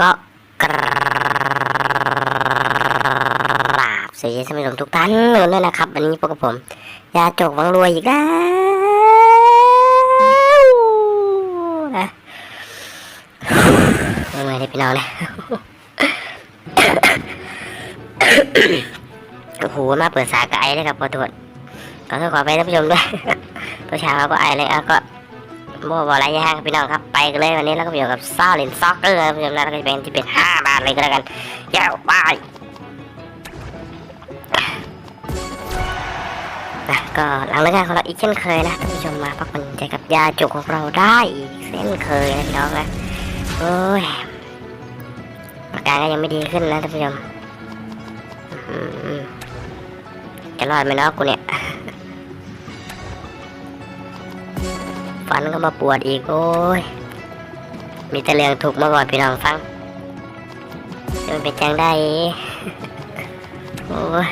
ก็กราบสวัสดีท่านผู้ชมทุกท่านเลยนะครับ วันนี้พวกบผม ยาจกวังรวยอีกแล้วนะเมื่อได้พี่น้องนะโอ้โหมาเปิดสายกับไอเลยครับขอโทษขอโทษขอไปท่านผู้ชมด้วยตัวเช้าก็ไอเลยอะก็ โมบอะไรยากพี่น้องครับไปกันเลยวันนี้เราก็อยู่กับซาเลนซ็อกเกอร์พี่น้องนะแล้วก็จะเป็นที่เป็นห้าบาทเลยก็แล้วกันยาวไปนะก็หลังเลิกงานของเราอีกเช่นเคยนะท่านผู้ชมมาพักผ่อนใจกับยาจุกของเราได้อีกเช่นเคยนะพี่น้องนะโอ้ยอาการก็ยังไม่ดีขึ้นนะท่านผู้ชมจะรอดไหมเนาะกูเนี่ย ฟันก็มาปวดอีกโอ้ย มีแต่เรื่องถูกมาก่อนพี่น้องฟังจะมันเป็นจังได้โอ้ย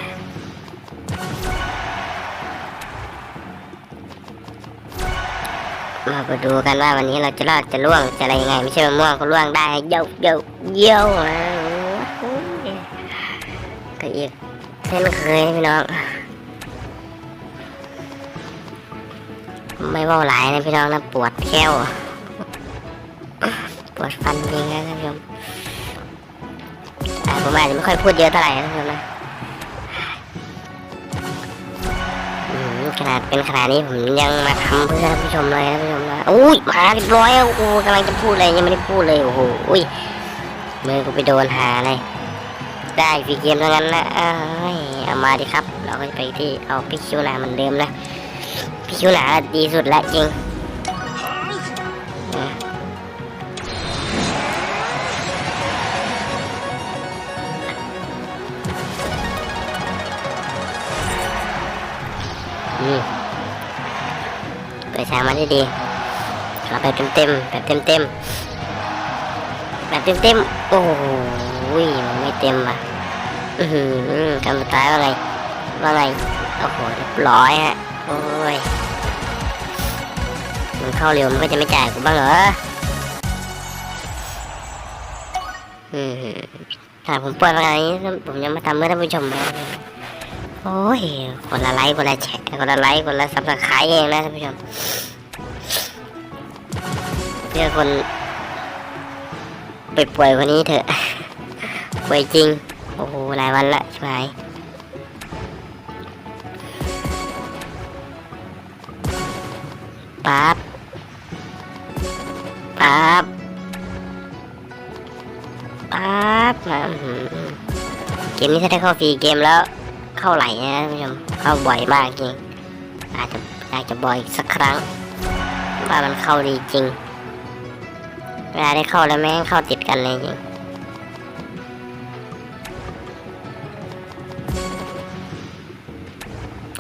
มาไปดูกันว่าวันนี้เราจะรอดจะล่วงจะอะไรยังไง ไม่ใช่มะม่วงก็ล่วงได้เย้าเย้าเย้าอะโอ้ยก็อีกเช่นเคยพี่น้อง ไม่เว่าหลายนะพี่น้องนะปวดแค้วปวดฟันจริงนะท่านผู้ชมผมอาจจะไม่ค่อยพูดเยอะเท่าไหร่นะท่านผู้ชมนะขนาดเป็นขนาดนี้ผมยังมาทำเพื่อท่านผู้ชมเลยท่านผู้ชมนะอุ้ยมาเรียบร้อยแล้โอ้กำลังจะพูดเลยยังไม่ได้พูดเลยโอ้โหอุ้ยมือกูไปโดนหาเลยได้ฟรีเกมเท่านั้นนะเอ้ยเอามาดิครับ เราก็จะไปที่เอาพิกคิวนาเหมือนเดิมนะ พี่คิวหนาดีสุดละจริงนะอืมไปช้ามาได้ดีเราไปเต็มเต็มแบบเต็มเต็มแบบเต็มเต็มโอ้โหมันไม่เต็มอะ อือหือคำสุดท้ายว่าไงว่าไงโอ้โหเรียบร้อยฮะ โอ้ยมันเข้าเร็วมันก็จะไม่จ่ายกูบ้างเหรออืมถ้าผมเปิดอะไรนี้ผมยังมาทำเมื่อท่านผู้ชมเลยโอ้ยคนละไลค์คนละแชร์คนละไลค์คนละซับสไครต์เองนะท่านผู้ชมเพื่อคนไปป่วยคนนี้เถอะป่วยจริง โอ้โหหลายวันละใช่ไหม ปั๊บปั๊บปั๊บนะเกมนี้ถ้าได้เข้าฟรีเกมแล้ว เข้าไหลนะท่านผู้ชมเข้าบ่อยมากจริงอาจจะอยากจะบ่อยสักครั้งว่ามันเข้าดีจริงเวลาได้เข้าแล้วแม่งเข้าติดกันเลยจริง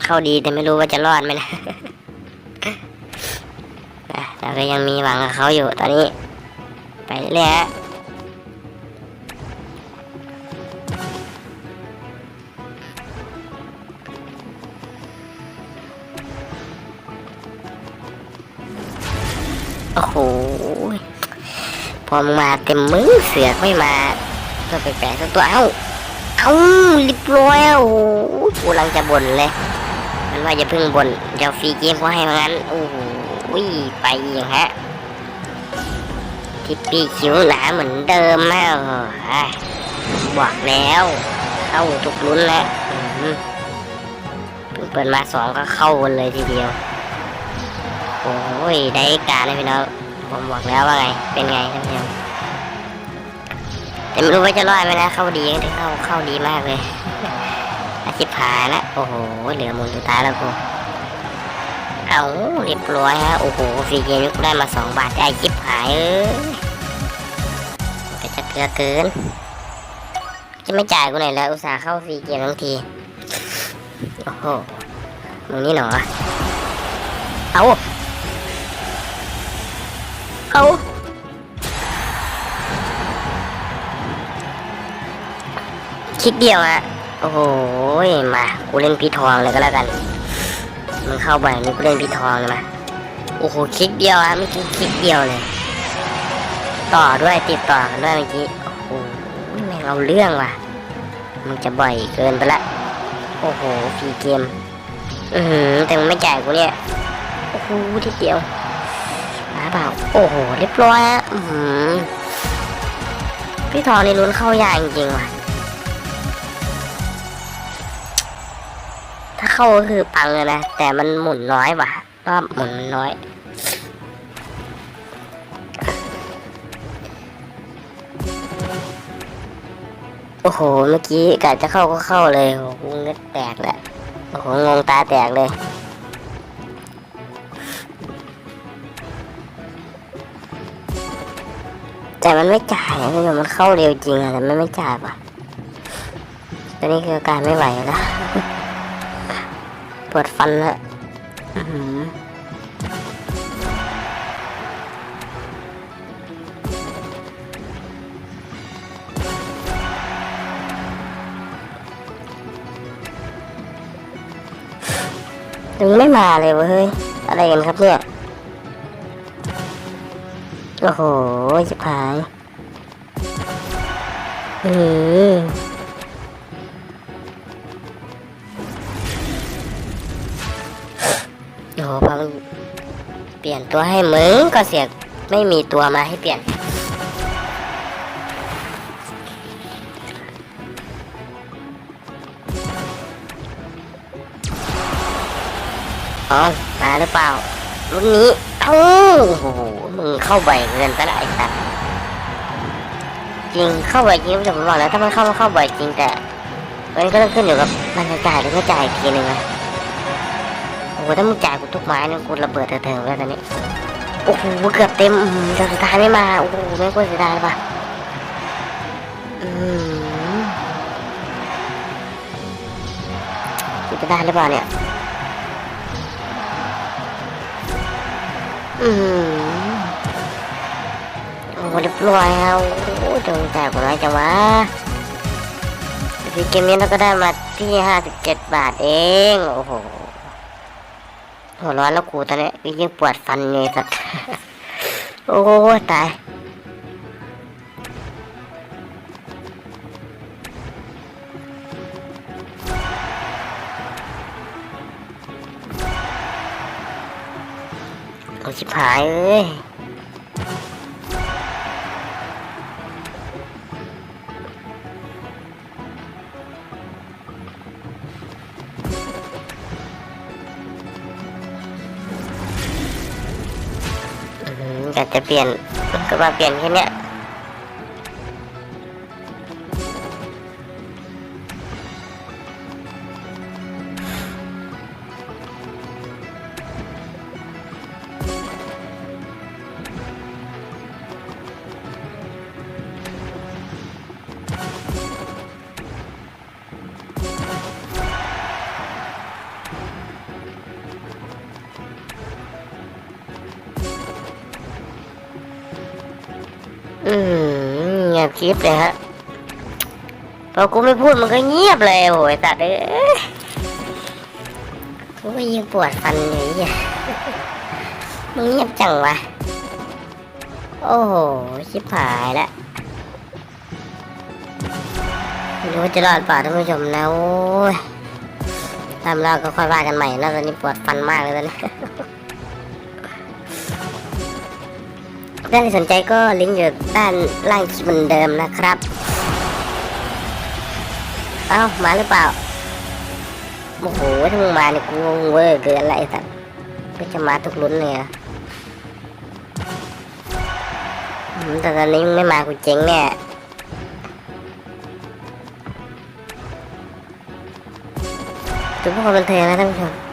เข้าดีแต่ไม่รู้ว่าจะรอดไหมนะ แต่ก็ยังมีหวังกับเขาอยู่ตอนนี้ ไปเรื่อยฮะโอ้โห พอมมาเต็มมือเสือกไม่มาตัวแปลกๆสักตัวเอ้า เอ้ารีบร้อยวโอ้โหกูกำลังจะบ่นเลย มันว่าอย่าเพิ่งบ่นเดี๋ยวฟรีเกมเขาให้มางั้น โอ้โห ไปอย่างฮะทิปปี้คิ้วหนาเหมือนเดิมนะโอ้โหบอกแล้ว เข้าทุกลุ้นแล้วเปิดมาสองก็เข้ากันเลยทีเดียว โอ้ยได้การนะพี่น้องผมบอกแล้วว่าไง เป็นไงท่านผู้ชมแต่ไม่รู้ว่าจะรอดไหมนะเข้าดีก็ได้เข้าเข้าดีมากเลยอาชิบหายละโอ้โหเหลือมุนสุดท้ายแล้วกู เอาเรียบร้อยฮะ โอ้โหฟรีเกมนี้กูได้มาสองบาทได้ชิบหายเอ้ยมันก็จะเกลือเกิน จะไม่จ่ายกูหน่อยแล้ว อุตส่าห์เข้าฟรีเกมทั้งที โอ้โหมึงนี่หนอเอาเอาคลิกเดียวฮะ โอ้โห มา กูเล่นพีทองเลยก็แล้วกัน มึงเข้าบ่อยนี่กูเล่นพี่ทองเลยมโอ้โหคลิกเดียวฮะเมื่อกี้คลิกเดียวเลย ต่อด้วยติดต่อกันด้วยเมื่อกี้โอ้โหแม่งเอาเรื่องว่ะ มันจะบ่อยเกินไปละ โอ้โหฟรีเกม อือแต่มึงไม่จ่ายกูเนี่ย โอ้โหทีเดียวมาเปล่าโอ้โหเรียบร้อยอะอือพี่ทองนี่ลุ้นเข้ายากจริงๆว่ะ ถ้าเข้าก็คือปังเลยนะ แต่มันหมุนน้อยว่ะรอบหมุนน้อยโอ้โห เมื่อกี้กะจะเข้าก็เข้าเลยโอ้โหเง็ดแตกแหละ โอ้โห งงตาแตกเลย แต่มันไม่จ่ายนะพี่มันเข้าเร็วจริงอะแต่มันไม่จ่ายป่ะตอนนี้คือการไม่ไหวแล้ว ปวดฟันแล้วยังไม่มาเลยเว้ย อะไรกันครับเนี่ย โอ้โหชิบหาย อือ ปลี่ยนตัวให้มึงก็เสียไม่มีตัวมาให้เปลี่ยนอ๋อมาหรือเปล่ารุ่นนี้เอ้าโอ้โหมึงเข้าบ่อยเกินไปละไอ้สัสจริงเข้าบ่อยจริงผมบอกแล้วถ้ามันเข้ามันเข้าบ่อยจริงแต่มันก็ต้องขึ้นอยู่กับมันจะจ่ายหรือไม่จ่ายอีกทีหนึ่งนะ หถ้ามึงจ่ายกูทุกไม้เนี่ยกูระเบิดเถิงๆแล้วตอนนี้ โอ้โหเกือบเต็มอืมแต่สุดท้ายไม่มา โอ้โหไม่ควรเสียดายปะอืมจะได้หรือเปล่าเนี่ย อืมโอ้โหเรียบร้อยแล้วโอ้จงใจกว่าน้อยจังวะพี่เกมนี้เราก็ได้มาที่ห้าสิบเจ็ดบาทเอง โอ้โห หัวร้อนแล้วกูตอนนี้ยิ่งปวดฟันเลยสัตว์โอ้ตายเอาชิบหายเอ้ย อยากจะเปลี่ยนก็มาเปลี่ยนแค่เนี้ย อืมเงียบคลิปเลยฮะพอกูไม่พูดมันก็เงียบเลยโอ้ยตัดเอ้ยกูก็ยิงปวดฟันอยู่เนี่ยมึงเงียบจังวะ โอ้โห ชิบหายละไม่รู้ว่าจะรอดป่าท่านผู้ชมนะโอ้ยตามเราก็ค่อยว่ากันใหม่นะตอนนี้ปวดฟันมากเลยตอนนี้ ถ้าใครสนใจก็ลิงก์อยู่ด้านล่างคลิปเหมือนเดิมนะครับ เอ้ามาหรือเปล่า โอ้โหถ้ามึงมาเนี่ยกูงงเวอร์เกินอะไรสัตว์ก็จะมาทุกลุ้นเลยอะแต่ตอนนี้มึงไม่มากูเจ๊งเนี่ยทุกคนบันเทิงนะท่านผู้ชม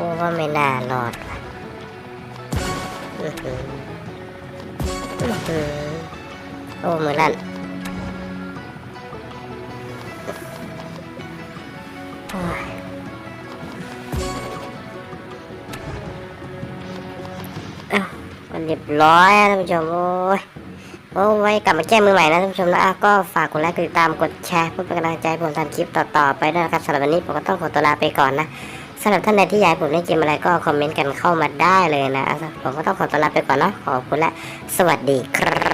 ลัวว่าไม่น่ารอดโอ้มือลั่นมันเรียบร้อยท่านผู้ชมโอ้ยโอ้ไว้กลับมาแก้มือใหม่นะท่านผู้ชมนะก็ฝากกดไลค์กดติดตามกดแชร์เพื่อเป็นกำลังใจผมทำคลิปต่อๆไปนะครับสำหรับวันนี้ผมก็ต้องขอตัวลาไปก่อนนะ สำหรับท่านใดที่อยากผมเล่นเกมอะไรก็คอมเมนต์กันเข้ามาได้เลยนะ ผมก็ต้องขอตัวลาไปก่อนเนาะขอบคุณและ สวัสดีครับ